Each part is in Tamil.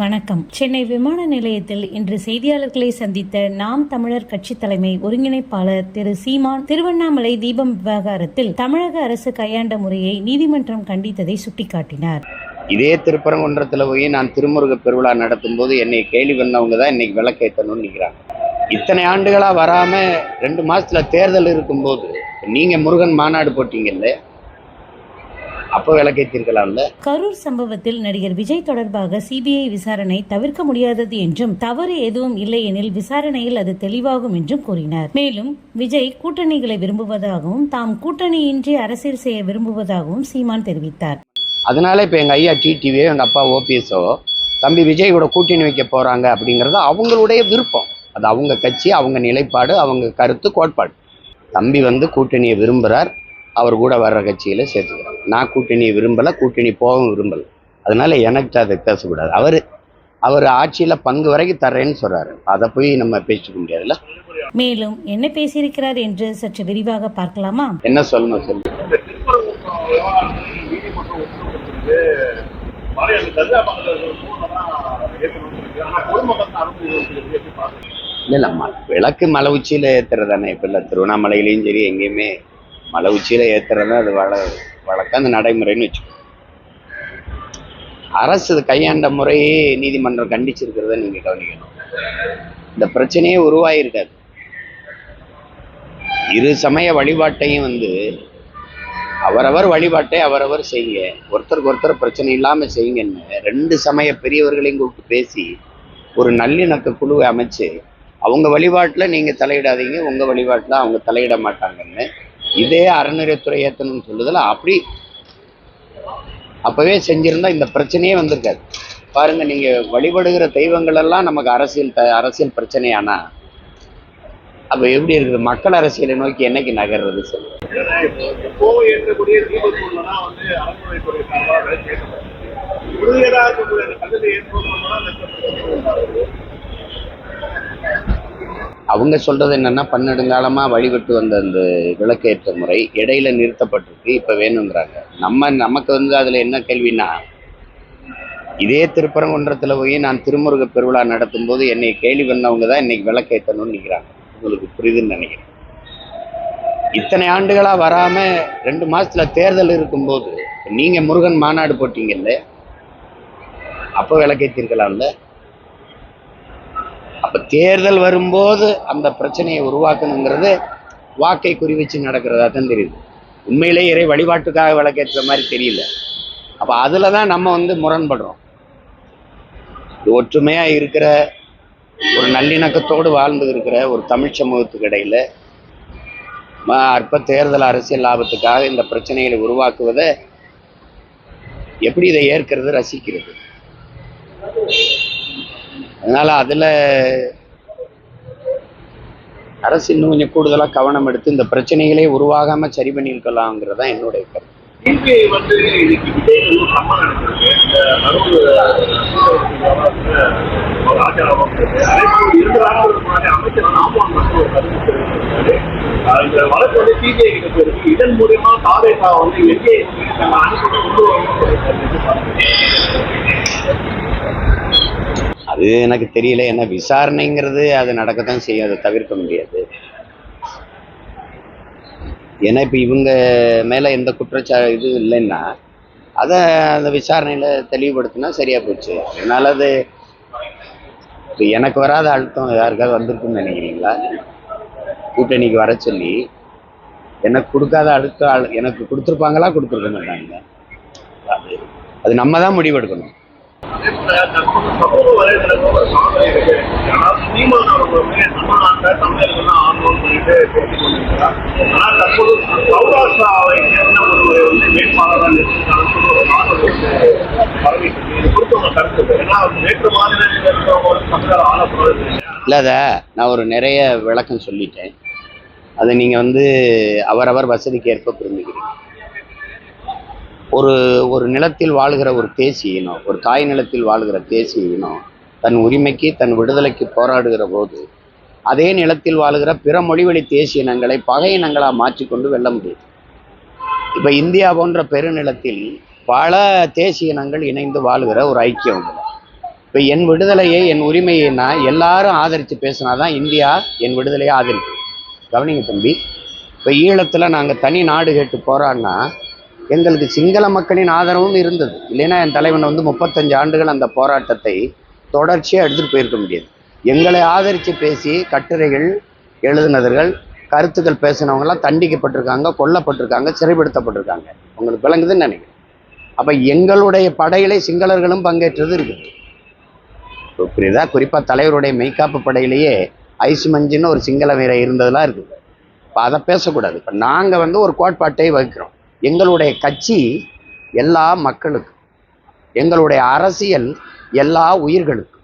வணக்கம். சென்னை விமான நிலையத்தில் இன்று செய்தியாளர்களை சந்தித்த நாம் தமிழர் கட்சி தலைமை ஒருங்கிணைப்பாளர் திரு சீமான் திருவண்ணாமலை தீபம் விவகாரத்தில் தமிழக அரசு கையாண்ட முறையை நீதிமன்றம் கண்டித்ததை சுட்டிக்காட்டினார். இதே திருப்பரங்குன்றத்தில் போய் நான் திருமுருக பெருவிழா நடத்தும் போது என்னை கேள்வி பண்ணவங்க தான் இன்னைக்கு விளக்கேற்றணும்னு நிற்கிறாங்க இத்தனை ஆண்டுகளாக வராமல் ரெண்டு மாதத்தில் தேர்தல் இருக்கும்போது நீங்கள் முருகன் மாநாடு போட்டிங்கல்ல அப்போ விளக்கேற்றிருக்கலாம்ல. கரூர் சம்பவத்தில் நடிகர் விஜய் தொடர்பாக சிபிஐ விசாரணை தவிர்க்க முடியாதது என்றும் தவறு எதுவும் இல்லை எனில் விசாரணையில் அது தெளிவாகும் என்றும் கூறினார். மேலும் விஜய் கூட்டணிகளை விரும்புவதாகவும் தாம் கூட்டணியின்றி அரசியல் செய்ய விரும்புவதாகவும் சீமான் தெரிவித்தார். அதனால இப்போ எங்கள் ஐயா டிடிவியோ எங்கள் அப்பா ஓபிஎஸோ தம்பி விஜய் கூட கூட்டணி வைக்க போகிறாங்க அப்படிங்கிறது அவங்களுடைய விருப்பம். அது அவங்க கட்சி அவங்க நிலைப்பாடு அவங்க கருத்து கோட்பாடு. தம்பி வந்து கூட்டணியை விரும்புகிறார் அவர் கூட வர்ற கட்சியில் சேர்த்துக்கிறார். நான் கூட்டணியை விரும்பலை கூட்டணி போகவும் விரும்பலை. அதனால எனக்கு அதை பேசக்கூடாது அவர் அவர் ஆட்சியில் பங்கு வரைக்கும் தர்றேன்னு சொல்கிறாரு அதை போய் நம்ம பேசிக்க முடியாதுல்ல? மேலும் என்ன பேசியிருக்கிறார் என்று சற்று விரிவாக பார்க்கலாமா? என்ன சொல்லணும் சொல்லு? இல்லை இல்லை ம விளக்கு மலை உச்சியில் ஏற்றுறதானே இப்போ இல்லை திருவண்ணாமலையிலையும் சரி எங்கேயுமே மலை உச்சியில் ஏற்றுறது அது வள வழக்கம் அந்த நடைமுறைன்னு வச்சுக்கோங்க. அரசு இது கையாண்ட முறையே நீதிமன்றம் கண்டிச்சிருக்கிறத நீங்கள் கவனிக்கணும். இந்த பிரச்சனையே உருவாயிருக்காது. இரு சமய வழிபாட்டையும் வந்து அவரவர் வழிபாட்டை அவரவர் செய்யுங்க. ஒருத்தருக்கு ஒருத்தர் பிரச்சனை இல்லாமல் செய்யுங்கன்னு ரெண்டு சமய பெரியவர்களையும் கூப்பிட்டு பேசி ஒரு நல்லிணக்க குழுவை அமைச்சு அவங்க வழிபாட்டில் நீங்கள் தலையிடாதீங்க உங்கள் வழிபாட்டில் அவங்க தலையிட மாட்டாங்கன்னு இதே அறநிலையத்துறை ஏற்றணும்னு சொல்லுதில்ல அப்படி அப்போவே செஞ்சிருந்தா இந்த பிரச்சனையே வந்திருக்காது. பாருங்க நீங்க வழிபடுகிற தெய்வங்கள் எல்லாம் நமக்கு அரசியல் த அரசியல் பிரச்சனையானா? அப்போ எப்படி இருக்குது? மக்கள் அரசியலை நோக்கி என்னைக்கு நகர்றது சொல்லு வந்து அறநிலைத்துறை சார்பாக வேலை செய்யப்பட்டது. உறுதியதாக இருக்கக்கூடிய அந்த கல்லை ஏற்றுவதனால தான் இந்த பிரச்சனை உண்டாகுது. அவங்க சொல்றது என்னன்னா பன்னெடுங்காலமா வழிபட்டு வந்த அந்த விளக்கேற்ற முறை இடையில நிறுத்தப்பட்டிருக்கு இப்ப வேணுங்கிறாங்க. நம்ம நமக்கு வந்து அதுல என்ன கேள்வின்னா இதே திருப்பரங்குன்றத்துல போய் நான் திருமுருக பெருவிழா நடத்தும் போது என்னை கேள்வி பண்ணவங்க தான் இன்னைக்கு விளக்கேற்றணும்னு நிற்கிறாங்க உங்களுக்கு புரியுதுன்னு நினைக்கிறேன். இத்தனை ஆண்டுகளா வராம ரெண்டு மாசத்துல தேர்தல் இருக்கும்போது நீங்க முருகன் மாநாடு போட்டீங்கல்ல அப்போ விளக்கேற்றிருக்கலாம்ல? அப்ப தேர்தல் வரும்போது அந்த பிரச்சனையை உருவாக்கணுங்கிறது வாக்கை குறி வச்சு நடக்கிறதா தான் தெரியுது. உண்மையிலே இறை வழிபாட்டுக்காக விளக்கேற்ற மாதிரி தெரியல. அப்ப அதில் தான் நம்ம வந்து முரண்படுறோம். ஒற்றுமையா இருக்கிற ஒரு நல்லிணக்கத்தோடு வாழ்ந்து இருக்கிற ஒரு தமிழ் சமூகத்துக்கு இடையில அற்ப தேர்தல் அரசியல் லாபத்துக்காக இந்த பிரச்சனைகளை உருவாக்குவதை எப்படி இதை ஏற்கிறது ரசிக்கிறது? அதனால அதில் அரசு இன்னும் கொஞ்சம் கூடுதலாக கவனம் எடுத்து இந்த பிரச்சனைகளே உருவாகாமல் சரி பண்ணியிருக்கலாங்கிறது தான் என்னுடைய கருத்து. சிபிஐ வந்து இன்னைக்கு விஜய் இந்த கரூர் ஒரு ஆச்சாரம் அதே இரண்டு முன்னாடி அமைச்சர் வந்து ஒரு கருத்து தெரிவித்திருக்காரு இந்த வழக்கு வந்து சிபிஐ கிட்ட போயிருக்கு. இதன் மூலியமா தாவேகா வந்து தங்க அனுப்பி கொண்டு அது எனக்கு தெரியல. ஏன்னா விசாரணைங்கிறது அது நடக்கத்தான் செய்யும். அதை தவிர்க்க முடியாது. ஏன்னா இப்போ இவங்க மேலே எந்த குற்றச்சா இது இல்லைன்னா அதை அந்த விசாரணையில் தெளிவுபடுத்தினா சரியா போச்சு. அதனால அது இப்போ எனக்கு வராத அழுத்தம் யாருக்காவது வந்திருக்குன்னு நினைக்கிறீங்களா? கூட்டணிக்கு வர சொல்லி எனக்கு கொடுக்காத அழுத்தம் எனக்கு கொடுத்துருப்பாங்களா? கொடுத்துருக்க மாட்டாங்க. அது அது நம்ம தான் முடிவெடுக்கணும். சமூக ஒரு சாதனை இருக்கு ஆனால் அவர்களுமே தமிழர்கள்லாம் சொல்லிட்டு பேசிக் கொண்டிருக்கிறார் ஆனால் தற்போது சௌராஷ்டிராவை சேர்ந்த வந்து வேட்பாளராக நிறுத்தினாலும் ஒரு பரவிட்டு இது குறித்து உங்க கருத்து ஏன்னா வேற்று மாநிலத்தில் இருக்கிறவங்க தமிழர் ஆளப்படுறது இல்லை அதை நான் ஒரு நிறைய விளக்கம் சொல்லிட்டேன். அதை நீங்கள் வந்து அவரவர் வசதிக்கு ஏற்ப புரிஞ்சுக்கிறீங்க. ஒரு ஒரு நிலத்தில் வாழுகிற ஒரு தேசிய இனம் ஒரு தாய் நிலத்தில் வாழுகிற தேசிய இனம் தன் உரிமைக்கு தன் விடுதலைக்கு போராடுகிற போது அதே நிலத்தில் வாழுகிற பிற மொழிவழி தேசிய இனங்களை பகை இனங்களாக மாற்றிக்கொண்டு வெல்ல முடியுது இப்போ இந்தியா போன்ற பெருநிலத்தில் பல தேசிய இனங்கள் இணைந்து வாழுகிற ஒரு ஐக்கியம் உண்டு இப்போ என் விடுதலையை என் உரிமையை நான் எல்லாரும் ஆதரித்து பேசினா தான் இந்தியா என் விடுதலையை ஆதரிக்கும். கவனிங்க தம்பி இப்போ ஈழத்தில் நாங்கள் தனி நாடு கேட்டு போராடினா எங்களுக்கு சிங்கள மக்களின் ஆதரவும் இருந்தது. இல்லைன்னா என் தலைவன் வந்து முப்பத்தஞ்சு ஆண்டுகள் அந்த போராட்டத்தை தொடர்ச்சியாக எடுத்துகிட்டு போயிருக்க முடியாது. எங்களை ஆதரித்து பேசி கட்டுரைகள் எழுதினவர்கள் கருத்துக்கள் பேசினவங்கலாம் தண்டிக்கப்பட்டிருக்காங்க கொல்லப்பட்டிருக்காங்க சிறைப்படுத்தப்பட்டிருக்காங்க. உங்களுக்கு விளங்குதுன்னு நினைக்கிறேன். அப்போ எங்களுடைய படையிலே சிங்களர்களும் பங்கேற்றது இருக்குது. இப்போ புரியுதா? குறிப்பாக தலைவருடைய மெய்காப்பு படையிலேயே ஐஸ் மஞ்சுன்னு ஒரு சிங்கள வீரர் இருந்ததெல்லாம் இருக்குது. இப்போ அதை பேசக்கூடாது. இப்போ நாங்கள் வந்து ஒரு கோட்பாட்டை வகிக்கிறோம். எங்களுடைய கட்சி எல்லா மக்களுக்கும் எங்களுடைய அரசியல் எல்லா உயிர்களுக்கும்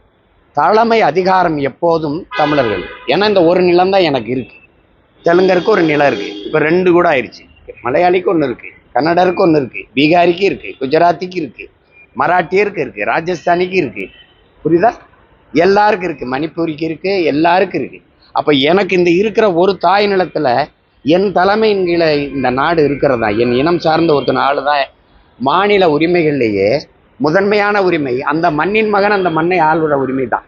தலைமை அதிகாரம் எப்போதும் தமிழர்கள். ஏன்னா இந்த ஒரு நிலம் தான் எனக்கு இருக்கு. தெலுங்கருக்கு ஒரு நிலம் இருக்கு. இப்போ ரெண்டு கூட ஆயிடுச்சு மலையாளிக்கு ஒன்று இருக்கு. கன்னடருக்கு ஒன்று இருக்கு. பீகாரிக்கு இருக்கு. குஜராத்திக்கு இருக்கு. மராட்டியருக்கு இருக்கு. ராஜஸ்தானிக்கு இருக்கு. புரியுதா? எல்லாருக்கும் இருக்கு. மணிப்பூரிக்கு இருக்கு. எல்லாருக்கும் இருக்கு. அப்போ எனக்கு இந்த இருக்கிற ஒரு தாய் நிலத்தில் என் தலைமையின் கீழே இந்த நாடு இருக்கிறதா? என் இனம் சார்ந்த ஒருத்தன் ஆள் தான் மாநில உரிமைகள்லேயே முதன்மையான உரிமை அந்த மண்ணின் மகன் அந்த மண்ணை ஆளுற உரிமை தான்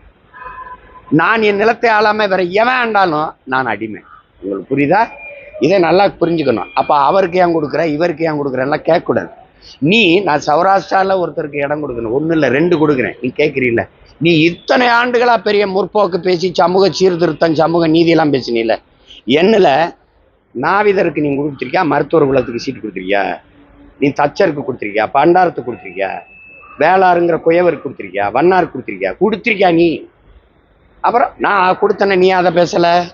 நான் என் நிலத்தை ஆளாமல் வேற எவன் ஆண்டாலும் நான் அடிமை. உங்களுக்கு புரியுதா? இதை நல்லா புரிஞ்சுக்கணும். அப்போ அவருக்கு ஏன் கொடுக்குற இவருக்கு ஏன் கொடுக்குறேன்லாம் கேட்கக்கூடாது. நீ நான் சௌராஷ்டிராவில் ஒருத்தருக்கு இடம் கொடுக்கணும். ஒன்றும் இல்லை ரெண்டு கொடுக்குறேன். நீ கேட்குறீல்ல. நீ இத்தனை ஆண்டுகளாக பெரிய முற்போக்கு பேசி சமூக சீர்திருத்தம் சமூக நீதியெல்லாம் பேசினீல என்னில் நாவிதருக்கு நீ கொடுத்துருக்கியா? மருத்துவர் குலத்துக்கு சீட்டு கொடுத்துருக்கியா? நீ தச்சருக்கு கொடுத்துருக்கியா? பண்டாரத்துக்கு கொடுத்துருக்கியா? வேளாறுங்கிற குயவருக்கு கொடுத்துருக்கியா? வண்ணாருக்கு கொடுத்துருக்கியா? கொடுத்துருக்கியா நீ? அப்புறம் நான் கொடுத்தேனே நீ அதை பேசல?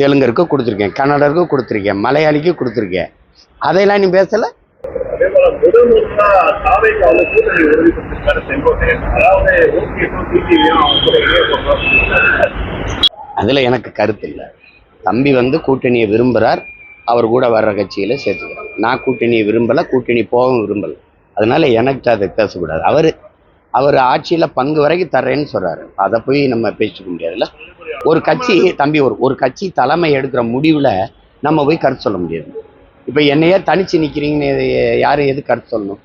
தெலுங்கருக்கு கொடுத்துருக்கேன் கன்னடருக்கு கொடுத்துருக்கேன் மலையாளிக்கு கொடுத்துருக்கேன். அதையெல்லாம் நீ பேசல? அதில் எனக்கு கருத்து இல்லை. தம்பி வந்து கூட்டணியை விரும்புகிறார் அவர் கூட வர்ற கட்சியில் சேர்த்துக்கிறார். நான் கூட்டணியை விரும்பலை கூட்டணி போகவும் விரும்பலை. அதனால எனக்கு அதை பேசக்கூடாது அவர் அவர் ஆட்சியில் பங்கு வரைக்கும் தர்றேன்னு சொல்கிறாரு அதை போய் நம்ம பேசிக்க முடியாதுல்ல? ஒரு கட்சி தம்பி ஒரு ஒரு கட்சி தலைமை எடுக்கிற முடிவில் நம்ம போய் கருத்து சொல்ல முடியாது. இப்போ என்னையே தனிச்சு நிற்கிறீங்கன்னு யார் எது கருத்து சொல்லணும்?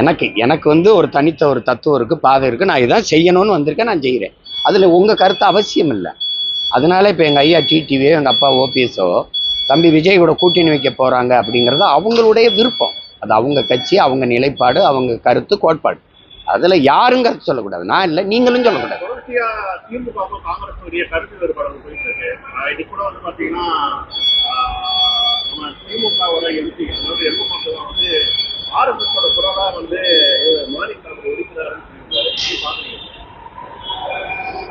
எனக்கு எனக்கு வந்து ஒரு தனித்த ஒரு தத்துவம் இருக்குது பாதை இருக்குது நான் இதான் செய்யணும்னு வந்திருக்கேன் நான் செய்கிறேன் அதில் உங்கள் கருத்து அவசியம் இல்லை. அதனால இப்போ எங்கள் ஐயா டிடிவியோ எங்கள் அப்பா ஓபிஎஸோ தம்பி விஜய் கூட கூட்டணி வைக்க போகிறாங்க அப்படிங்கிறது அவங்களுடைய விருப்பம். அது அவங்க கட்சி அவங்க நிலைப்பாடு அவங்க கருத்து கோட்பாடு. அதில் யாருங்க சொல்லக்கூடாது. நான் இல்லை நீங்களும் சொல்லக்கூடாது. தொடர்ச்சியா கருத்து வேறுபாடு போயிட்டு இருக்கு ஆஹ் இது கூட வந்து பாத்தீங்கன்னா ஆஹ் நம்ம திமுகவோட எம்பி அதாவது எம்பி மக்கள் வந்து ஆர்எஸ்எஸோட குரலா வந்து மாநில இருக்கிறாருன்னு சொல்லியிருக்காரு எப்படி பாக்குறீங்க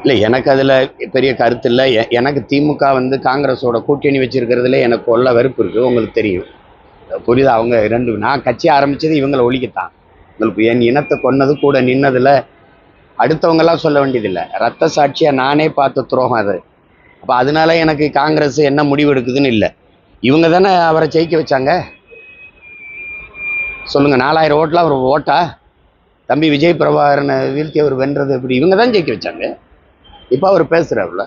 இல்லை எனக்கு அதில் பெரிய கருத்து இல்லை. எ- எனக்கு திமுக வந்து காங்கிரஸோட கூட்டணி வச்சுருக்கிறதுல எனக்கு கொள்ள வெறுப்பு இருக்குது உங்களுக்கு தெரியும். புரியுதா? அவங்க ரெண்டு நான் கட்சி ஆரம்பித்தது இவங்களை ஒழிக்கத்தான். உங்களுக்கு என் இனத்தை கொன்னது கூட நின்னதில் அடுத்தவங்கெல்லாம் சொல்ல வேண்டியதில்லை. ரத்த சாட்சியாக நானே பார்த்த துரோகம் அது. அப்போ அதனால எனக்கு காங்கிரஸ் என்ன முடிவு எடுக்குதுன்னு இல்லை. இவங்க தானே அவரை ஜெயிக்க வச்சாங்க? சொல்லுங்கள் நாலாயிரம் ஓட்டில் அவர் ஓட்டா? தம்பி விஜய் பிரபாகரனை வீழ்த்தி அவர் வென்றது எப்படி? இவங்க தான் ஜெயிக்க வச்சாங்க. இப்போ அவர் பேசுகிறாருல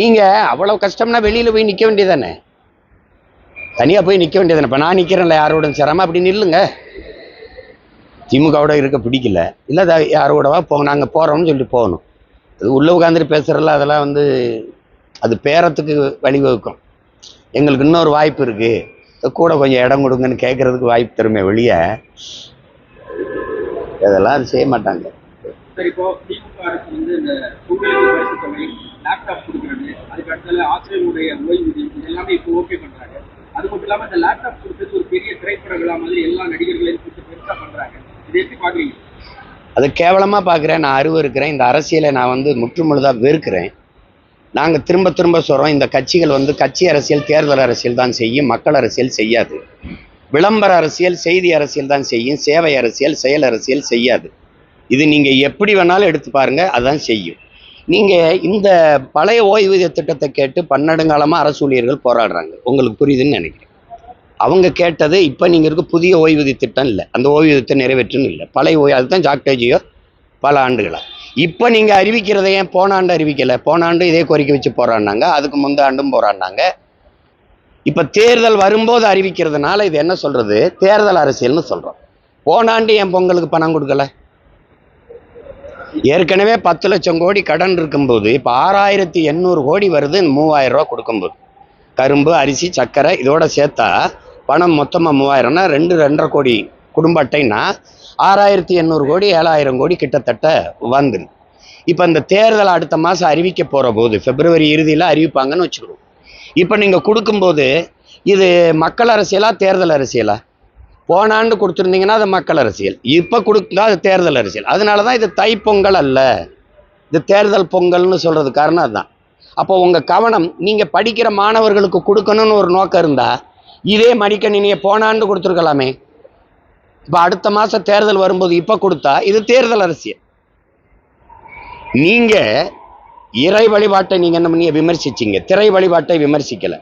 நீங்க அவ்வளவு கஷ்டம்னா வெளியில போய் நிக்க வேண்டியதானே? தனியா போய் நிக்க வேண்டியதானே? இப்ப நான் நிக்கிறேன்ல யாரோட சிரமம்? அப்படி நில்லுங்க. திமுகவோட இருக்க பிடிக்கல. இல்ல யாரோடவா போங்க நாங்க போறோம்னு சொல்லிட்டு போகணும். அது உள்ள உட்காந்துட்டு பேசுறதுல அதெல்லாம் வந்து அது பேரத்துக்கு வழிவகுக்கும். எங்களுக்கு இன்னொரு வாய்ப்பு இருக்கு. கூட கொஞ்சம் இடம் கொடுங்கன்னு கேட்கறதுக்கு வாய்ப்பு தருமே வெளியே அதெல்லாம் அது செய்ய மாட்டாங்க. சரி இப்போ திமுக அரசு வந்து இந்த பொங்கலுக்கு பரிசு தொகை லேப்டாப் கொடுக்குறது அதுக்கு அடுத்தால ஆசிரியர்களுடைய ஓய்வூதியம் இது எல்லாமே இப்போ ஓகே பண்றாங்க. அது மட்டும் இல்லாம இந்த லேப்டாப் கொடுத்தது ஒரு பெரிய திரைப்பட விழா மாதிரி எல்லா நடிகர்களையும் கொடுத்து பெருசா பண்றாங்க. இதை எப்படி பாக்குறீங்க அது கேவலமாக பார்க்குறேன் நான் அருவ இருக்கிறேன். இந்த அரசியலை நான் வந்து முற்றுமுழுதாக வெறுக்கிறேன். நாங்கள் திரும்ப திரும்ப சொல்கிறோம் இந்த கட்சிகள் வந்து கட்சி அரசியல் தேர்தல் அரசியல் தான் செய்யும் மக்கள் அரசியல் செய்யாது. விளம்பர அரசியல் செய்தி அரசியல் தான் செய்யும் சேவை அரசியல் செயல் அரசியல் செய்யாது. இது நீங்கள் எப்படி வேணாலும் எடுத்து பாருங்கள் அதான் செய்யும். நீங்கள் இந்த பழைய ஓய்வூதிய திட்டத்தை கேட்டு பன்னெடுங்காலமாக அரசு ஊழியர்கள் போராடுறாங்க. உங்களுக்கு புரியுதுன்னு நினைக்கிறேன். அவங்க கேட்டது இப்போ நீங்கள் இருக்க புதிய ஓய்வூதிய திட்டம் இல்லை. அந்த ஓய்வூதியத்தை நிறைவேற்றுன்னு இல்லை. பழைய ஓய்வு அதுதான் ஜாக்டேஜியோ பல ஆண்டுகளாக இப்போ நீங்கள் அறிவிக்கிறதை ஏன் போன ஆண்டு அறிவிக்கலை? போன ஆண்டு இதே கோரிக்கை வச்சு போராடினாங்க. அதுக்கு முந்த ஆண்டும் போராடினாங்க. இப்போ தேர்தல் வரும்போது அறிவிக்கிறதுனால இது என்ன சொல்கிறது தேர்தல் அரசியல்னு சொல்கிறோம் போன ஆண்டு என் பொங்கலுக்கு பணம் கொடுக்கல? ஏற்கனவே பத்து லட்சம் கோடி கடன் இருக்கும்போது இப்போ ஆறாயிரத்தி எண்ணூறு கோடி வருது மூவாயிரம் ரூபா கொடுக்கும்போது. கரும்பு அரிசி சர்க்கரை இதோட சேர்த்தா பணம் மொத்தமாக மூவாயிரம்னா ரெண்டு ரெண்டரை கோடி குடும்ப அட்டைன்னா ஆறாயிரத்தி எண்ணூறு கோடி ஏழாயிரம் கோடி கிட்டத்தட்ட வந்துரு. இப்போ இந்த தேர்தல் அடுத்த மாதம் அறிவிக்க போகிற போது பிப்ரவரி இறுதியில் அறிவிப்பாங்கன்னு வச்சுக்கிறோம் இப்போ நீங்கள் கொடுக்கும்போது இது மக்கள் அரசியலா தேர்தல் அரசியலா? போனான்னு கொடுத்துருந்தீங்கன்னா அது மக்கள் அரசியல். இப்போ கொடுத்தா அது தேர்தல் அரசியல். அதனால தான் இது தைப்பொங்கல் அல்ல. இது தேர்தல் பொங்கல்னு சொல்கிறது காரணம் அதுதான். அப்போ உங்கள் கவனம் நீங்கள் படிக்கிற மாணவர்களுக்கு கொடுக்கணும்னு ஒரு நோக்கம் இருந்தால் இதே மடிக்கணினியை போன கொடுத்துருக்கலாமே. இப்போ அடுத்த மாதம் தேர்தல் வரும்போது இப்போ கொடுத்தா இது தேர்தல் அரசியல். நீங்கள் இறை வழிபாட்டை நீங்கள் என்ன பண்ணி விமர்சிச்சீங்க. திரை வழிபாட்டை விமர்சிக்கலை.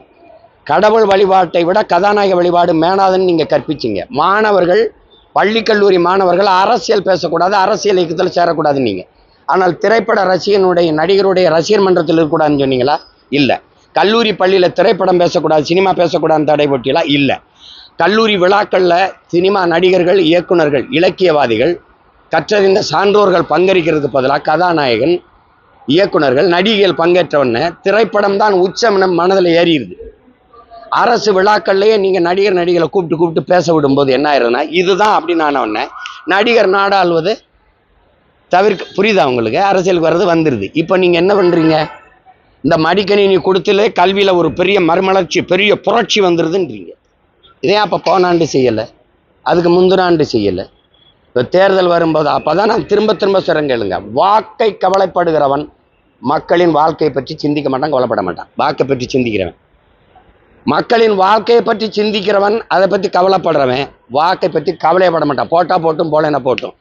கடவுள் வழிபாட்டை விட கதாநாயக வழிபாடு மேனாதுன்னு நீங்கள் கற்பிச்சிங்க. மாணவர்கள் பள்ளி கல்லூரி மாணவர்கள் அரசியல் பேசக்கூடாது அரசியல் இயக்கத்தில் சேரக்கூடாது நீங்கள் ஆனால் திரைப்பட ரசிகனுடைய நடிகருடைய ரசிகர் மன்றத்தில் இருக்கக்கூடாதுன்னு சொன்னீங்களா? இல்லை. கல்லூரி பள்ளியில் திரைப்படம் பேசக்கூடாது சினிமா பேசக்கூடாதுன்னு தடை போட்டியலா இல்லை. கல்லூரி விழாக்களில் சினிமா நடிகர்கள் இயக்குனர்கள் இலக்கியவாதிகள் கற்றறிந்த சான்றோர்கள் பங்கேற்கிறதுக்கு பதிலாக கதாநாயகன் இயக்குனர்கள் நடிகைகள் பங்கேற்றவொடனே திரைப்படம் தான் உச்சம் நம் மனதில் ஏறிடுது. அரசு விழாக்கள்லேயே நீங்கள் நடிகர் நடிகளை கூப்பிட்டு கூப்பிட்டு பேச விடும்போது என்ன ஆயிருதுன்னா இதுதான் அப்படின்னு ஆனவுடனே நடிகர் நாடாளுவது தவிர்க்க புரியுதா உங்களுக்கு? அரசியலுக்கு வர்றது வந்துடுது இப்போ நீங்கள் என்ன பண்ணுறீங்க இந்த மடிக்கணினி கொடுத்துல கல்வியில் ஒரு பெரிய மறுமலர்ச்சி பெரிய புரட்சி வந்துடுதுன்றீங்க இதே அப்போ போனாண்டு செய்யலை? அதுக்கு முந்தின ஆண்டு செய்யலை? இப்போ தேர்தல் வரும்போது அப்போ தான் நான் திரும்ப திரும்ப சொல்கிறேன் கேளுங்க. வாக்கை கவலைப்படுகிறவன் மக்களின் வாழ்க்கையை பற்றி சிந்திக்க மாட்டான் கவலைப்பட மாட்டான். வாக்கை பற்றி சிந்திக்கிறவன். மக்களின் வாழ்க்கையை பற்றி சிந்திக்கிறவன் அதை பற்றி கவலைப்படுறவன் வாக்கை பற்றி கவலையப்பட மாட்டான். போட்டா போட்டும் போலனா போட்டும்.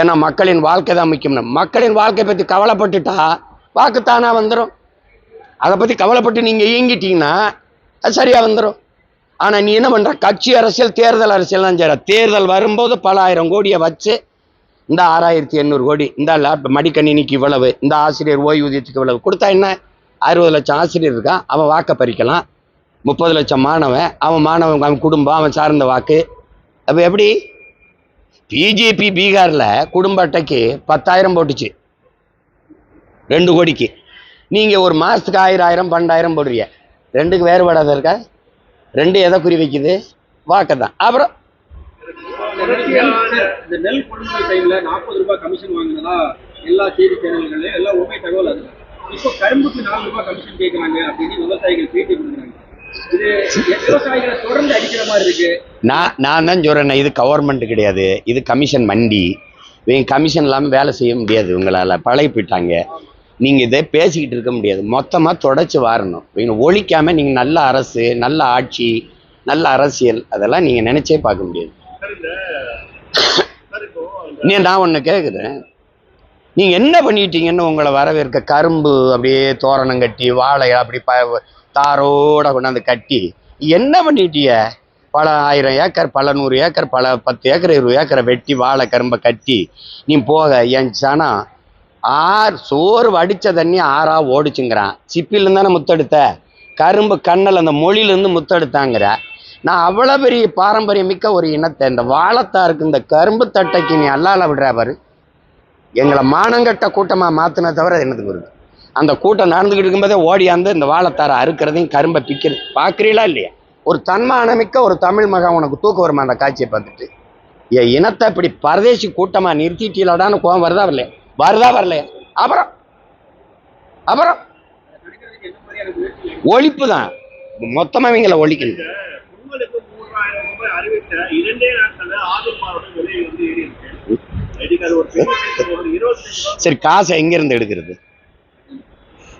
ஏன்னா மக்களின் வாழ்க்கை தான் முக்கியம். மக்களின் வாழ்க்கை பற்றி கவலைப்பட்டுட்டா வாக்கு தானாக வந்துடும் அதை பற்றி கவலைப்பட்டு நீங்கள் இயங்கிட்டீங்கன்னா அது சரியாக வந்துடும் ஆனால் நீ என்ன பண்ணுற கட்சி அரசியல் தேர்தல் அரசியல் தான் செய்கிற தேர்தல் வரும்போது பல ஆயிரம் கோடியை வச்சு இந்த ஆறாயிரத்தி எண்ணூறு கோடி இந்த லேப் மடிக்கணினிக்கு இவ்வளவு இந்த ஆசிரியர் ஓய்வூதியத்துக்கு இவ்வளவு கொடுத்தா என்ன? அறுபது லட்சம் ஆசிரியர் இருக்கான் அவன் வாக்கை பறிக்கலாம். முப்பது லட்சம் மாணவன் அவன் மாணவன் அவன் குடும்பம் அவன் சார்ந்த வாக்கு. அப்போ எப்படி? பிஜேபி பீகாரில் குடும்ப அட்டைக்கு பத்தாயிரம் போட்டுச்சு. ரெண்டு கோடிக்கு. நீங்கள் ஒரு மாதத்துக்கு ஆயிரம் ஆயிரம் பன்னெண்டாயிரம் போடுறீங்க. ரெண்டுக்கு வேறுபாடாத இருக்கா? ரெண்டு எதை குறி வைக்குது? வாக்கு தான். அப்புறம்? நெல் கொள்முதல் டைம்ல நாற்பது ரூபாய் கமிஷன் வாங்கினதா எல்லா செய்தி சேனல்கள்லயும் எல்லாம் உண்மை தகவல் அது இப்போ கரும்புக்கு நாலு ரூபாய் கமிஷன் கேட்குறாங்க அப்படின்னு விவசாயிகள் பேட்டி கொடுக்குறாங்க. தொடர்ந்து அடிக்கிற மாதிரி இருக்கு நான் நான் தான் சொல்கிறேன் இது கவர்மெண்ட் கிடையாது. இது கமிஷன் மண்டி இவங்க கமிஷன் இல்லாமல் வேலை செய்ய முடியாது உங்களால் பழகி போயிட்டாங்க நீங்கள் இதை பேசிக்கிட்டு இருக்க முடியாது. மொத்தமாக தொடச்சி வாரணும். இவங்க ஒழிக்காமல் நீங்கள் நல்ல அரசு நல்ல ஆட்சி நல்ல அரசியல் அதெல்லாம் நீங்கள் நினச்சே பார்க்க முடியாது. நீ நான் ஒன்று கேட்குறேன் நீங்கள் என்ன பண்ணிட்டீங்கன்னு உங்களை வரவேற்க கரும்பு அப்படியே தோரணம் கட்டி வாழை அப்படி ப தாரோட கொண்டாந்து கட்டி என்ன பண்ணிட்டிய? பல ஆயிரம் ஏக்கர் பல நூறு ஏக்கர் பல பத்து ஏக்கர் இருபது ஏக்கரை வெட்டி வாழை கரும்பை கட்டி நீ போக என் சனம் ஆறு சோறு வடித்த தண்ணி ஆறா ஓடிச்சுங்கிறான். சிப்பிலேருந்து தானே முத்தெடுத்த? கரும்பு கண்ணில் அந்த மொழியிலேருந்து முத்தெடுத்தாங்கிற. நான் அவ்வளோ பெரிய பாரம்பரியம் மிக்க ஒரு இனத்தை இந்த வாழைத்தாருக்கு இந்த கரும்பு தட்டைக்கு நீ அல்லால விடுறா பாரு. எங்களை மானங்கட்ட கூட்டமாக மாற்றின தவிர என்னது வருது? அந்த கூட்டம் நடந்துக்கிட்டு இருக்கும்போதே ஓடியாந்து இந்த வாழைத்தாரை அறுக்கிறதையும் கரும்பை பிக்கிறது. பார்க்குறீங்களா இல்லையா? ஒரு தன்மானமிக்க ஒரு தமிழ் மகன் உனக்கு தூக்க வருமா? அந்த காட்சியை பார்த்துட்டு. என் இனத்தை இப்படி பரதேசி கூட்டமாக நிறுத்திட்டீங்களாடான்னு கோவம் வருதா வரலையா? வருதா வரலையா? அப்புறம்? அப்புறம்? ஒழிப்பு தான். மொத்தமாக இவங்களை ஒழிக்கணும். சரி காசை எங்கிருந்து எடுக்கிறது?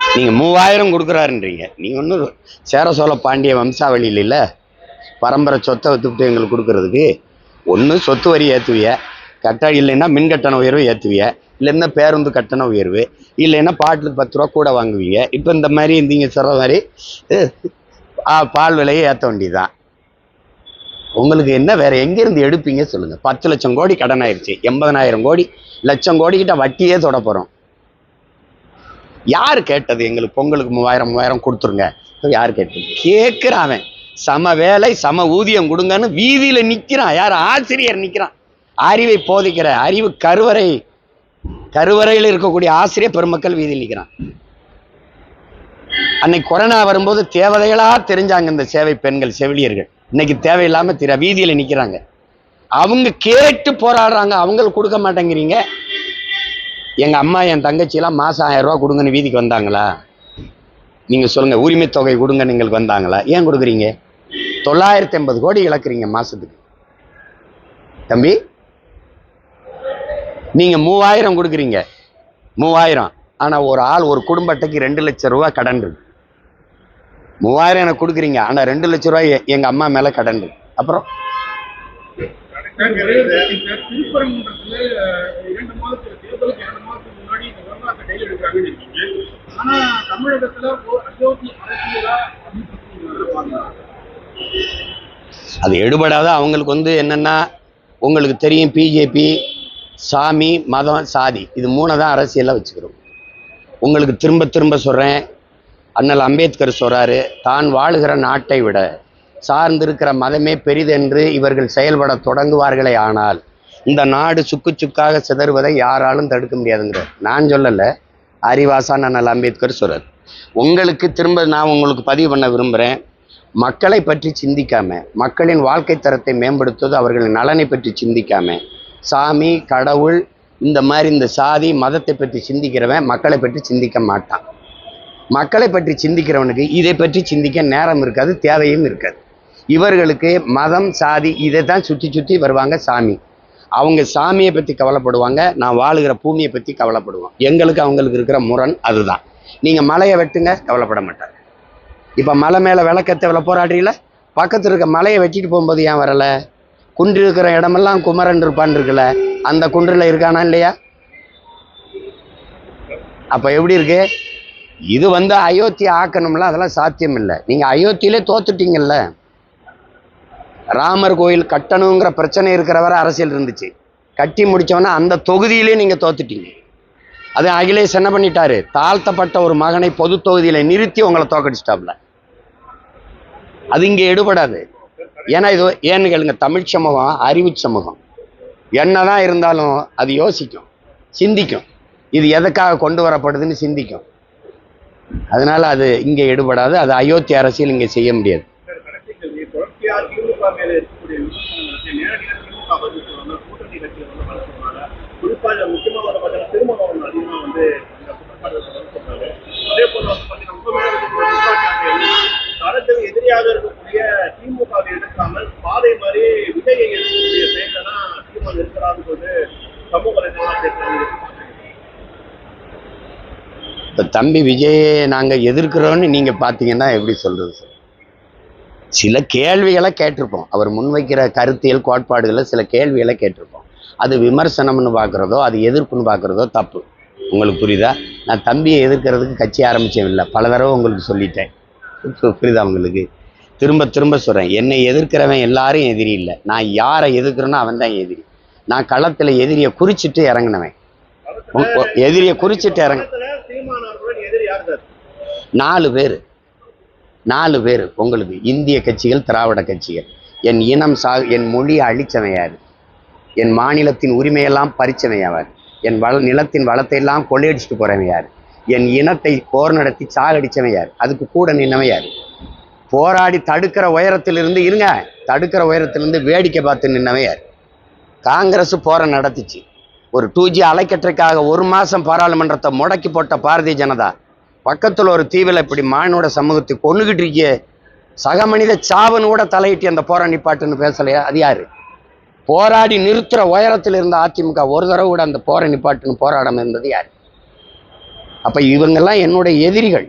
நீங்கள் மூவாயிரம் கொடுக்குறாருன்றீங்க. நீங்கள் ஒன்றும் சேர சோழ பாண்டிய வம்சாவளியில் இல்லை பரம்பரை சொத்தை வித்துவிட்டு எங்களுக்கு கொடுக்கறதுக்கு ஒன்று சொத்து வரி ஏற்றுவிய கட்ட இல்லைன்னா மின் கட்டண உயர்வு ஏற்றுவிய இல்லைன்னா பேருந்து கட்டண உயர்வு. இல்லைன்னா பாட்டிலுக்கு பத்து ரூபா கூட வாங்குவீங்க. இப்போ இந்த மாதிரி நீங்கள் சொல்கிற மாதிரி ஆ, பால் விலையை ஏற்ற வேண்டியதுதான். உங்களுக்கு என்ன வேறு எங்கேருந்து எடுப்பீங்க சொல்லுங்கள் பத்து லட்சம் கோடி கடன் ஆயிடுச்சு எண்பதனாயிரம் கோடி லட்சம் கோடிக்கிட்ட வட்டியே தொட போகிறோம் யார் கேட்டது எங்களுக்கு பொங்கலுக்கு மூவாயிரம் மூவாயிரம் கொடுத்துருங்க? யார் கேட்டது? கேட்குறான் அவன். சம வேலை சம ஊதியம் கொடுங்கன்னு வீதியில் நிற்கிறான் யார்? ஆசிரியர் நிற்கிறான் அறிவை போதிக்கிற அறிவு கருவறை கருவறையில் இருக்கக்கூடிய ஆசிரியர் பெருமக்கள் வீதியில் நிற்கிறான் அன்னைக்கு கொரோனா வரும்போது தேவதைகளா தெரிஞ்சாங்க இந்த சேவை பெண்கள் செவிலியர்கள். இன்னைக்கு தேவையில்லாம திர வீதியில் நிற்கிறாங்க அவங்க கேட்டு போராடுறாங்க. அவங்களுக்கு கொடுக்க மாட்டேங்கிறீங்க. எங்க அம்மா என் தங்கச்சிலாம் மாசம் ஆயிரம் ரூபா கொடுங்கன்னு வீதிக்கு வந்தாங்களா? நீங்க சொல்லுங்க உரிமை தொகை கொடுங்கன்னு எங்களுக்கு வந்தாங்களா? ஏன் கொடுக்குறீங்க? தொள்ளாயிரத்தி எண்பது கோடி இழக்கிறீங்க மாசத்துக்கு. தம்பி நீங்க மூவாயிரம் கொடுக்குறீங்க. மூவாயிரம். ஆனா ஒரு ஆள் ஒரு குடும்பத்துக்கு ரெண்டு லட்சம் ரூபா கடன் இருக்கு. மூவாயிரம் எனக்கு கொடுக்குறீங்க. ஆனா ரெண்டு லட்சம் ரூபாய் எங்கள் எங்க அம்மா மேல கடன் இருக்கு. அப்புறம்? திருப்பரங்குன்றத்துல இரண்டு மாதத்துக்கு தேர்தலுக்கு இரண்டு மாதத்துக்கு முன்னாடி இந்த கையில் எடுக்கிறாங்கன்னு இருக்கீங்க ஆனா தமிழகத்துல ஒரு அயோத்தி அரசியலா அது எடுபடாத அவங்களுக்கு வந்து என்னன்னா உங்களுக்கு தெரியும் பிஜேபி சாமி மதம் சாதி. இது மூணை தான் அரசியலாக வச்சுக்கிறோம். உங்களுக்கு திரும்ப திரும்ப சொல்கிறேன் அண்ணல் அம்பேத்கர் சொல்றாரு தான் வாழுகிற நாட்டை விட சார்ந்திருக்கிற மதமே பெரிதென்று இவர்கள் செயல்பட தொடங்குவார்களே ஆனால் இந்த நாடு சுக்கு சுக்காக சிதறுவதை யாராலும் தடுக்க முடியாதுங்கிறார். நான் சொல்லலை அறிவாசான் அண்ணல் அம்பேத்கர் சொல்றார். உங்களுக்கு திரும்ப நான் உங்களுக்கு பதிவு பண்ண விரும்புகிறேன் மக்களை பற்றி சிந்திக்காம மக்களின் வாழ்க்கை தரத்தை மேம்படுத்துவது அவர்களின் நலனை பற்றி சிந்திக்காம சாமி கடவுள் இந்த மாதிரி இந்த சாதி மதத்தை பற்றி சிந்திக்கிறவன் மக்களை பற்றி சிந்திக்க மாட்டான். மக்களை பற்றி சிந்திக்கிறவனுக்கு இதை பற்றி சிந்திக்க நேரம் இருக்காது தேவையும் இருக்காது. இவர்களுக்கு மதம் சாதி இதை தான் சுற்றி சுற்றி வருவாங்க சாமி. அவங்க சாமியை பற்றி கவலைப்படுவாங்க நான் வாழுகிற பூமியை பற்றி கவலைப்படுவோம். எங்களுக்கு அவங்களுக்கு இருக்கிற முரண் அதுதான். நீங்கள் மலையை வெட்டுங்க கவலைப்பட மாட்டாங்க இப்போ மலை மேலே விளக்கத்தை இவ்வளோ போராடுறீல? பக்கத்தில் இருக்க மலையை வெட்டிட்டு போகும்போது ஏன் வரல? குன்று இருக்கிற இடமெல்லாம் குமரன் இருப்பான் இருக்குல்ல அந்த குன்றில் இருக்கானா இல்லையா? அப்போ எப்படி இருக்கு? இது வந்து அயோத்தி ஆக்கணும்ல அதெல்லாம் சாத்தியம் இல்லை நீங்கள் அயோத்தியிலே தோத்துட்டீங்கல்ல. ராமர் கோயில் கட்டணுங்கிற பிரச்சனை இருக்கிற வரை அரசியல் இருந்துச்சு. கட்டி முடித்தோன்னா அந்த தொகுதியிலே நீங்கள் தோத்துட்டீங்க. அது அகிலேஷ் என்ன பண்ணிட்டாரு? தாழ்த்தப்பட்ட ஒரு மகனை பொது தொகுதியில நிறுத்தி உங்களை தோக்கடிச்சிட்டாப்ல. அது இங்கே எடுபடாது. ஏன்னா இது ஏன்னு கேளுங்க தமிழ் சமூகம் அறிவு சமூகம். என்னதான் இருந்தாலும் அது யோசிக்கும் சிந்திக்கும். இது எதுக்காக கொண்டு வரப்படுதுன்னு சிந்திக்கும். அதனால அது இங்கே எடுபடாது அது அயோத்தி அரசியல் இங்கே செய்ய முடியாது கடைசி கேள்வி தொடர்ச்சியா திமுக மேல இருக்கக்கூடிய விமர்சனங்களுக்கு நேரடியாக திமுக பதில் சொல்லணும் கூட்டணி கட்சிகள் வந்து வளர்க்கறதுனால குறிப்பா இதுல முக்கியமா வந்து பாத்தீங்கன்னா திருமணம் அதிகமா வந்து அதே போல வந்து பாத்தீங்கன்னா உங்க எதிரியாக இருக்கக்கூடிய திமுகவை எதிர்க்காமல் பாதை மாதிரி விஜயை எதிர்க்கக்கூடிய செயல தான் திமுக இருக்கிறான்னு சொல்லி சமூக வலைதளம் இப்போ தம்பி விஜயை நாங்கள் எதிர்க்கிறோன்னு நீங்கள் பார்த்தீங்கன்னா எப்படி சொல்கிறது சார்? சில கேள்விகளை கேட்டிருப்போம். அவர் முன்வைக்கிற கருத்தியல் கோட்பாடுகளில் சில கேள்விகளை கேட்டிருப்போம். அது விமர்சனம்னு பார்க்குறதோ அது எதிர்ப்புன்னு பார்க்குறதோ தப்பு. உங்களுக்கு புரியுதா? நான் தம்பியை எதிர்க்கிறதுக்கு கட்சி ஆரம்பித்தேன் இல்லை பல தடவை உங்களுக்கு சொல்லிட்டேன். புரியுதா? உங்களுக்கு? திரும்ப திரும்ப சொல்கிறேன் என்னை எதிர்க்கிறவன் எல்லாரும் எதிரி இல்லை. நான் யாரை எதிர்க்கிறேனோ அவன் தான் எதிரி. நான் களத்தில் எதிரியை குறிச்சிட்டு இறங்கினவன். எதிரியை குறிச்சிட்டு இறங்க நாலு பேர். நாலு பேர் உங்களுக்கு. இந்திய கட்சிகள் திராவிட கட்சிகள். என் இனம் சா என் மொழியை அழிச்சனையார் என் மாநிலத்தின் உரிமையெல்லாம் பறிச்சவையாவார் என் வள நிலத்தின் வளத்தை எல்லாம் கொள்ளையடிச்சுட்டு போறவன் யார்? என் இனத்தை போர் நடத்தி சாகடிச்சவன் யார்? அதுக்கு கூட நின்னவன் யார்? போராடி தடுக்கிற உயரத்திலிருந்து இருங்க. தடுக்கிற உயரத்திலிருந்து வேடிக்கை பார்த்து நின்னவன் யார்? காங்கிரஸ் போரை நடத்திச்சு. ஒரு டூ ஜி அலைக்கற்றைக்காக ஒரு மாதம் பாராளுமன்றத்தை முடக்கி போட்ட பாரதிய ஜனதா பக்கத்தில் ஒரு தீவில் இப்படி மானோட சமூகத்தை கொண்டுகிட்டு இருக்கிய சக மனித சாவன் கூட தலையிட்டு அந்த போரை நிப்பாட்டுன்னு பேசலையா? அது யாரு? போராடி நிறுத்துற உயரத்தில் இருந்த அதிமுக ஒரு தடவை கூட அந்த போரை நிப்பாட்டுன்னு போராடம் இருந்தது யார்? அப்ப இவங்கெல்லாம் என்னுடைய எதிரிகள்.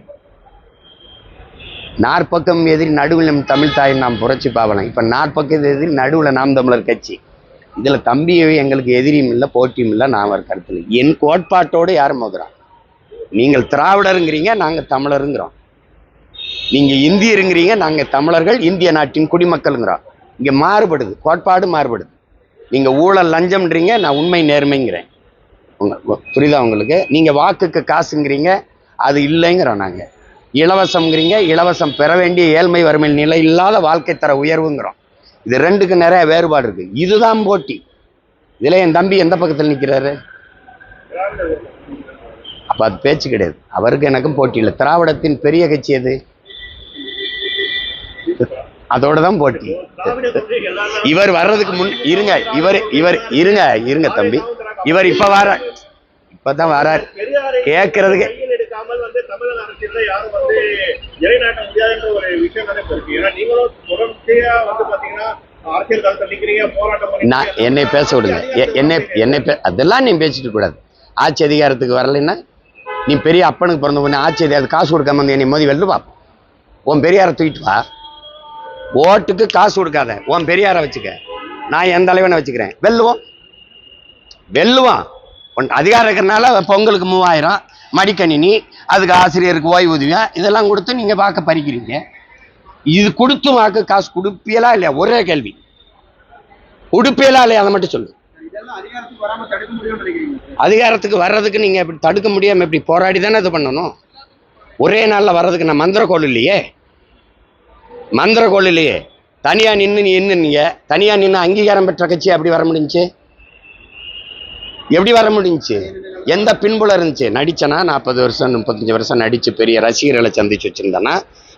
நாற்பக்கம் எதிரி நடுவில் நம் தமிழ் தாய் நாம் புரட்சி பாவலாம் இப்ப நாற்பக்கம் எதிரி நடுவில் நாம் தமிழர் கட்சி. இதுல தம்பியவே எங்களுக்கு எதிரியும் இல்லை போட்டியும் இல்லை நான் ஒரு கருத்தில். என் கோட்பாட்டோடு யாரும் மோதுறான் நீங்கள் திராவிடருங்கிறீங்க நாங்க தமிழருங்கிறோம். நீங்க இந்தியருங்கிறீங்க நாங்க தமிழர்கள் இந்திய நாட்டின் குடிமக்கள்ங்கிறோம். இங்க மாறுபடுது கோட்பாடு மாறுபடுது. நீங்கள் ஊழல் லஞ்சம்ன்றீங்க நான் உண்மை நேர்மைங்கிறேன். உங்க புரியுதா உங்களுக்கு? நீங்கள் வாக்குக்கு காசுங்கிறீங்க அது இல்லைங்கிறோம் நாங்கள் இலவசம்ங்கிறீங்க இலவசம் பெற வேண்டிய ஏழ்மை வறுமை நிலை இல்லாத வாழ்க்கை தர உயர்வுங்கிறோம். இது ரெண்டுக்கு நிறைய வேறுபாடு இருக்கு. இதுதான் போட்டி. இதில் என் தம்பி எந்த பக்கத்தில் நிற்கிறாரு அப்போ அது பேச்சு கிடையாது. அவருக்கு எனக்கும் போட்டி இல்லை. திராவிடத்தின் பெரிய கட்சி எது? அதோட தான் போட்டி. இவர் வர்றதுக்கு முன் இருங்க இவர் இவர் இருங்க இருங்க தம்பி. இவர் இப்ப வர இப்பதான் வரார். கேட்கறதுக்கு போராட்டம் நான். என்னை பேச விடுங்க. என்னை என்னை அதெல்லாம் நீ பேசிட்டு கூடாது. ஆட்சி அதிகாரத்துக்கு வரலைன்னா நீ பெரிய அப்பனுக்கு பிறந்த பொண்ணு ஆட்சி அதிகாரத்துக்கு காசு கொடுக்காம வந்து என்னை மோதி வெல்லுவா. உன் பெரியாரை தூக்கிட்டு வா. ஓட்டுக்கு காசு கொடுக்காத. உன் பெரியாரை வச்சுக்க. நான் என் தலைவனை வச்சுக்கிறேன். வெல்லுவோம். வெல்லுவான். உன் அதிகாரம் இருக்கிறனால பொங்கலுக்கு மூவாயிரம் மடிக்கணினி அதுக்கு ஆசிரியருக்கு ஓய்வூதியம் இதெல்லாம் கொடுத்து நீங்கள் பார்க்க பறிக்கிறீங்க. இது கொடுத்து வாக்கு காசு கொடுப்பியலா இல்லையா? ஒரே கேள்வி. உடுப்பியலா இல்லையா? அதை மட்டும் சொல்லு. அதிகாரத்துக்கு வர்றதுக்கு நீங்கள் இப்படி தடுக்க முடியாமல் இப்படி போராடி தானே இது பண்ணணும்? ஒரே நாளில் வர்றதுக்கு நான் மந்திர கோல் இல்லையே. மந்திர கோளிலேயே தனியாக நின்று நீ நின்னீங்க தனியாக நின்று அங்கீகாரம் பெற்ற கட்சி அப்படி வர முடிஞ்சு? எப்படி வர முடிஞ்சு? எந்த பின்புல இருந்துச்சு? நடிச்சனா நாற்பது வருஷம் முப்பத்தஞ்சு வருஷம் நடிச்சு பெரிய ரசிகர்களை சந்திச்சு வச்சுருந்தேன்னா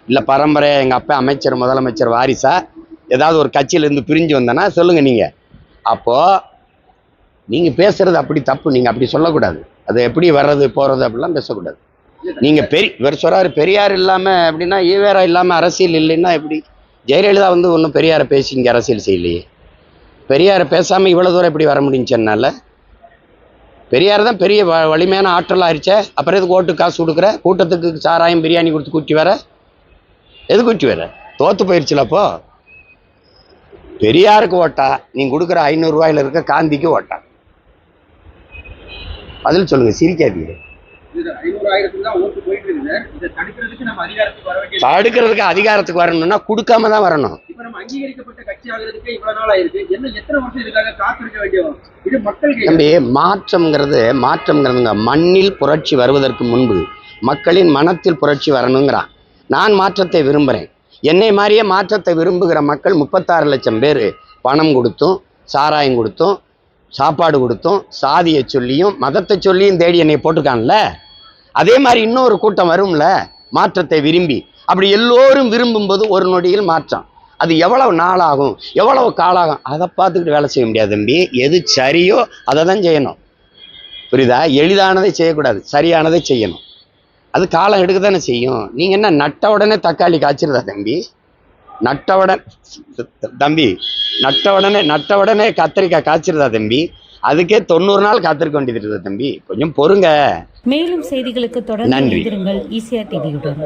இல்லை பரம்பரை எங்கள் அப்பா அமைச்சர் முதலமைச்சர் வாரிசா? ஏதாவது ஒரு கட்சியிலேருந்து பிரிஞ்சு வந்தேன்னா சொல்லுங்கள் நீங்கள் அப்போது நீங்கள் பேசுகிறது அப்படி தப்பு. நீங்கள் அப்படி சொல்லக்கூடாது. அது எப்படி வர்றது போகிறது அப்படிலாம் பேசக்கூடாது. நீங்க பெரிய இவர் சொல்றாரு பெரியார் இல்லாம அப்படின்னா ஈவேரா இல்லாம அரசியல் இல்லைன்னா எப்படி? ஜெயலலிதா வந்து ஒன்றும் பெரியார பேசி இங்க அரசியல் செய்யலையே. பெரியார பேசாம இவ்வளவு தூரம் எப்படி வர முடிஞ்சனால என்னால? பெரியார் தான் பெரிய வ- வலிமையான ஆற்றல் ஆயிடுச்சே. அப்புறம் எதுக்கு ஓட்டு காசு கொடுக்குற? கூட்டத்துக்கு சாராயம் பிரியாணி கொடுத்து கூட்டி வர? எது கூட்டி வர? தோத்து போயிடுச்சுல அப்போ? பெரியாருக்கு ஓட்டா. நீங்க கொடுக்குற ஐநூறுரூவாயில இருக்க காந்திக்கு ஓட்டா. பதில் சொல்லுங்க சிரிக்காதீங்க. தடுக்கிறதுக்கு அதிகாரத்துக்கு வரணும்னா கொடுக்காம தான் வரணும். தம்பி மாற்றம்ங்கிறது மாற்றம்ங்கிறதுங்க மண்ணில் புரட்சி வருவதற்கு முன்பு மக்களின் மனத்தில் புரட்சி வரணுங்கிறான். நான் மாற்றத்தை விரும்புகிறேன் என்னை மாதிரியே மாற்றத்தை விரும்புகிற மக்கள் முப்பத்தாறு லட்சம் பேர் பணம் கொடுத்தும் சாராயம் கொடுத்தும் சாப்பாடு கொடுத்தும் சாதியை சொல்லியும் மதத்தை சொல்லியும் தேடி என்னை போட்டிருக்கான்ல? அதே மாதிரி இன்னொரு கூட்டம் வரும்ல? மாற்றத்தை விரும்பி. அப்படி எல்லோரும் விரும்பும்போது ஒரு நொடியில் மாற்றம். அது எவ்வளவு நாளாகும்? எவ்வளவு காலாகும்? அதை பார்த்துக்கிட்டு வேலை செய்ய முடியாது தம்பி. எது சரியோ அதை தான் செய்யணும். புரியுதா? எளிதானதை செய்யக்கூடாது. சரியானதை செய்யணும். அது காலம் எடுக்க தானே செய்யும். நீங்கள் என்ன நட்ட உடனே தக்காளி காய்ச்சிருதா தம்பி? நட்ட உடனே தம்பி நட்ட உடனே நட்ட உடனே கத்திரிக்காய் காய்ச்சிருதா தம்பி? அதுக்கே தொண்ணூறு நாள் காத்திருக்க வேண்டியது இருக்குது தம்பி? கொஞ்சம் பொறுங்க. மேலும் செய்திகளுக்கு தொடர்ந்து நன்றி. ஈசிஆர் டிவியுடன்.